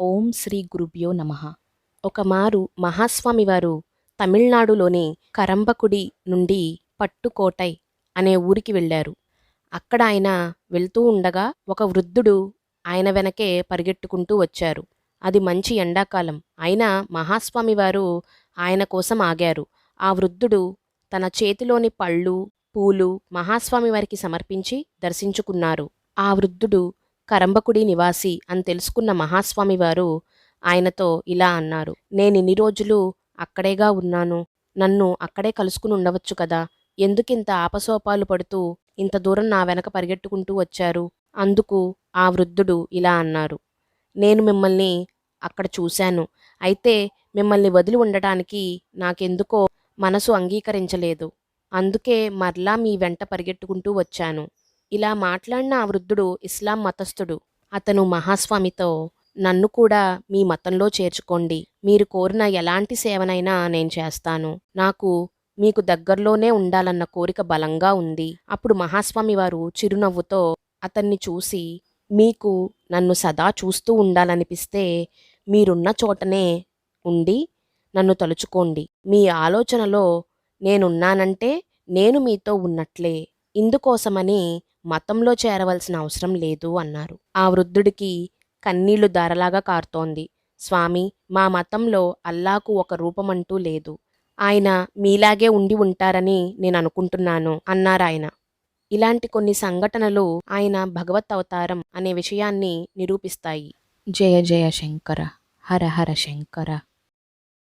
ఓం శ్రీ గురుభ్యో నమ. ఒకమారు మహాస్వామివారు తమిళనాడులోని కరంబకుడి నుండి పట్టుకోటై అనే ఊరికి వెళ్ళారు. అక్కడ ఆయన వెళ్తూ ఉండగా ఒక వృద్ధుడు ఆయన వెనకే పరిగెట్టుకుంటూ వచ్చారు. అది మంచి ఎండాకాలం. అయినా మహాస్వామివారు ఆయన కోసం ఆగారు. ఆ వృద్ధుడు తన చేతిలోని పళ్ళు పూలు మహాస్వామి వారికి సమర్పించి దర్శించుకున్నారు. ఆ వృద్ధుడు కరంబకుడి నివాసి అని తెలుసుకున్న మహాస్వామి వారు ఆయనతో ఇలా అన్నారు నేనిన్ని రోజులు అక్కడేగా ఉన్నాను. నన్ను అక్కడే కలుసుకుని ఉండవచ్చు కదా. ఎందుకింత ఆపసోపాలు పడుతూ ఇంత దూరం నా వెనక పరిగెట్టుకుంటూ వచ్చారు? అందుకు ఆ వృద్ధుడు ఇలా అన్నారు నేను మిమ్మల్ని అక్కడ చూశాను. అయితే మిమ్మల్ని వదిలి ఉండటానికి నాకెందుకో మనసు అంగీకరించలేదు. అందుకే మరలా మీ వెంట పరిగెట్టుకుంటూ వచ్చాను. ఇలా మాట్లాడిన ఆ వృద్ధుడు ఇస్లాం మతస్థుడు. అతను మహాస్వామితో నన్ను కూడా మీ మతంలో చేర్చుకోండి. మీరు కోరిన ఎలాంటి సేవనైనా నేను చేస్తాను. నాకు మీకు దగ్గరలోనే ఉండాలన్న కోరిక బలంగా ఉంది అప్పుడు మహాస్వామి వారు చిరునవ్వుతో అతన్ని చూసి మీకు నన్ను సదా చూస్తూ ఉండాలనిపిస్తే మీరున్న చోటనే ఉండి నన్ను తలుచుకోండి. మీ ఆలోచనలో నేనున్నానంటే నేను మీతో ఉన్నట్లే. ఇందుకోసమని మతంలో చేరవలసిన అవసరం లేదు అన్నారు. ఆ వృద్ధుడికి కన్నీళ్ళు ధారలాగా కారుతోంది. స్వామి మా మతంలో అల్లాకు ఒక రూపమంటూ లేదు. ఆయన మీలాగే ఉండి ఉంటారని నేను అనుకుంటున్నాను అన్నారాయన ఇలాంటి కొన్ని సంఘటనలు ఆయన భగవత్ అవతారం అనే విషయాన్ని నిరూపిస్తాయి. జయ జయ శంకర హర హర శంకర.